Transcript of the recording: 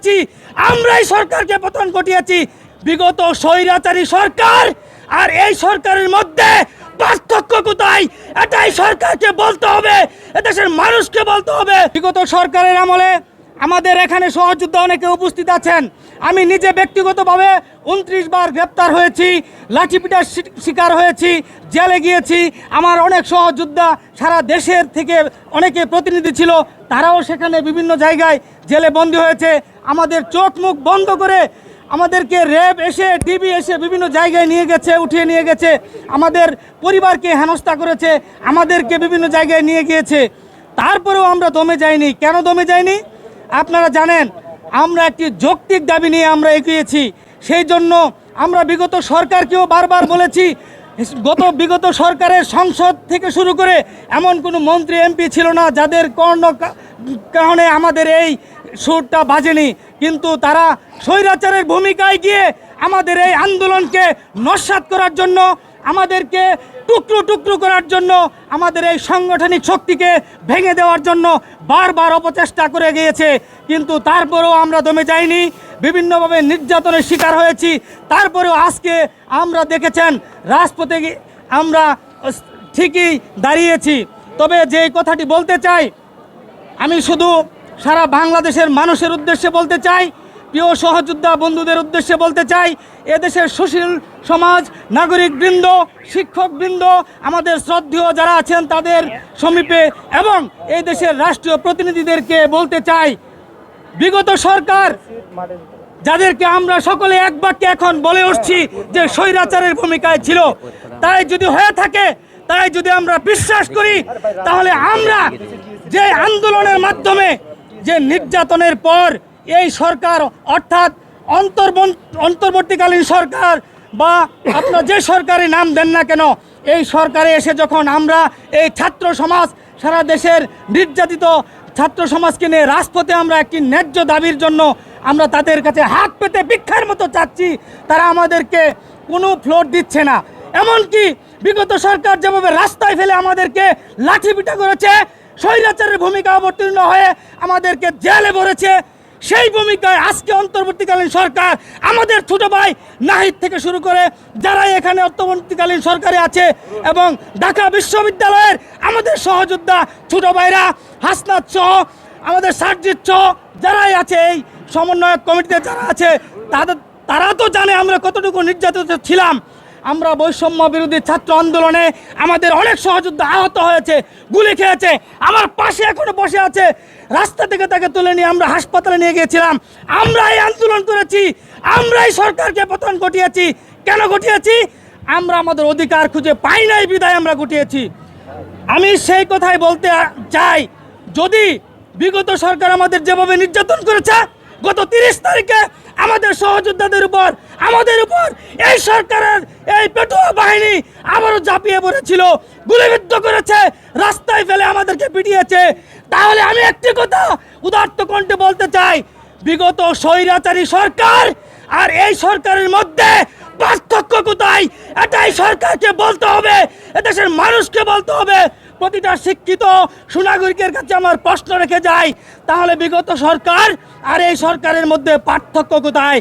করেছি, আমরাই সরকারকে পতন ঘটিয়েছি। বিগত স্বৈরাচারী সরকার আর এই সরকারের মধ্যে পার্থক্য কোথায়? এটাই সরকারকে বলতে হবে, এদেশের মানুষকে বলতে হবে। বিগত সরকারের আমলে আমাদের এখানে সহযোদ্ধা অনেকে উপস্থিত আছেন। আমি নিজে ব্যক্তিগতভাবে উনত্রিশ বার গ্রেপ্তার হয়েছি, লাঠিপিটার শিকার হয়েছি, জেলে গিয়েছি। আমার অনেক সহযোদ্ধা সারা দেশের থেকে অনেকে প্রতিনিধি ছিল, তারাও সেখানে বিভিন্ন জায়গায় জেলে বন্দী হয়েছে। আমাদের চোখ মুখ বন্ধ করে আমাদেরকে র্যাব এসে, ডিবি এসে বিভিন্ন জায়গায় নিয়ে গেছে, উঠিয়ে নিয়ে গেছে। আমাদের পরিবারকে হেনস্থা করেছে, আমাদেরকে বিভিন্ন জায়গায় নিয়ে গিয়েছে। তারপরেও আমরা দমে যাইনি। কেন দমে যাইনি? আপনারা জানেন, আমরা একটি যৌক্তিক দাবি নিয়ে আমরা এগিয়েছি। সেই জন্য আমরা বিগত সরকারকেও বারবার বলেছি, গত বিগত সরকারের সংসদ থেকে শুরু করে এমন কোনো মন্ত্রী, এমপি ছিল না, যাদের কর্ণ কারণে আমাদের এই সুরটা বাজেনি, কিন্তু তারা স্বৈরাচারের ভূমিকায় গিয়ে আমাদের এই আন্দোলনকে নস্বাত করার জন্য, আমাদেরকে টুকরো টুকরো করার জন্য, আমাদের এই সাংগঠনিক শক্তিকে ভেঙে দেওয়ার জন্য বারবার অপচেষ্টা করে গিয়েছে। কিন্তু তারপরেও আমরা দমে যাইনি, বিভিন্নভাবে নির্যাতনের শিকার হয়েছি। তারপরেও আজকে আমরা দেখেছেন, রাজপথে আমরা ঠিকই দাঁড়িয়েছি। তবে যে কথাটি বলতে চাই, আমি শুধু সারা বাংলাদেশের মানুষের উদ্দেশ্যে বলতে চাই, প্রিয় সহযোদ্ধা বন্ধুদের উদ্দেশ্যে বলতে চাই, এদেশের সুশীল সমাজ নাগরিক বৃন্দ শিক্ষক বৃন্দ আমাদের শ্রদ্ধেয় যারা আছেন তাদের সমীপে এবং এই দেশের রাষ্ট্রীয় প্রতিনিধিদেরকে বলতে চাই, বিগত সরকার, যাদেরকে আমরা সকলে এক বাক্যে এখন বলে উঠছি যে স্বৈরাচারের ভূমিকায় ছিল, তাই যদি হয়ে থাকে, তাই যদি আমরা বিশ্বাস করি, তাহলে আমরা যে আন্দোলনের মাধ্যমে যে নির্যাতনের পর এই সরকার, অর্থাৎ অন্তর্বর্তীকালীন সরকার বা আপনার যে সরকারি নাম দেন না কেন, এই সরকারে এসে যখন আমরা এই ছাত্র সমাজ, সারা দেশের নির্যাতিত ছাত্র সমাজকে নিয়ে রাজপথে আমরা একটি ন্যায্য দাবির জন্য আমরা তাদের কাছে হাত পেতে ভিক্ষার মতো চাচ্ছি, তারা আমাদেরকে কোনো ফ্লোর দিচ্ছে না। এমনকি বিগত সরকার যেভাবে রাস্তায় ফেলে আমাদেরকে লাঠি করেছে স্বৈরাচারের ভূমিকা অবতীর্ণ হয়ে আমাদেরকে জেলে ভরেছে। সেই ভূমিকায় আজকে অন্তর্বর্তীকালীন সরকার আমাদের ছোট ভাই নাহিদ থেকে শুরু করে যারা এখানে অন্তর্বর্তীকালীন সরকারে আছে এবং ঢাকা বিশ্ববিদ্যালয়ের আমাদের সহযোদ্ধা ছোট ভাইরা হাসনাত সহ, আমাদের সার্জিৎ সহ যারাই আছে এই সমন্বয়ক কমিটিতে যারা আছে, তাদের তারা তো জানে আমরা কতটুকু নির্যাতিত ছিলাম। আমরা বৈষম্য বিরোধী ছাত্র আন্দোলনে আমাদের অনেক সহযোদ্ধা আহত হয়েছে, গুলি খেয়েছে, আমার পাশে এখনও বসে আছে। রাস্তা থেকে তাকে তুলে নিয়ে আমরা হাসপাতালে নিয়ে গিয়েছিলাম। আমরা এই আন্দোলন করেছি, আমরাই সরকারকে পতন ঘটিয়েছি। কেন ঘটিয়েছি? আমরা আমাদের অধিকার খুঁজে পাই নাই, বিদায় আমরা ঘটিয়েছি। আমি সেই কথাই বলতে চাই, যদি বিগত সরকার আমাদের যেভাবে নির্যাতন করেছে, গত তিরিশ তারিখে আমাদের সহযোদ্ধাদের উপর আমাদের উপর এই সরকারের এই পেটুয়া বাহিনী আবারও ঝাঁপিয়ে পড়েছিল, গুলিবিদ্ধ করেছে, রাস্তায় ফেলে আমাদেরকে পিটিয়েছে। তাহলে আমি একটি কথা উদার্ত কণ্ঠে বলতে চাই, বিগত স্বৈরাচারী সরকার আর এই সরকারের মধ্যে পার্থক্য কোথায়? এটাই সরকারকে বলতে হবে, এদেশের মানুষকে বলতে হবে। প্রতিটা শিক্ষিত সুনাগরিকের কাছে আমার প্রশ্ন রেখে যায় তাহলে বিগত সরকার আর এই সরকারের মধ্যে পার্থক্য কোথায়?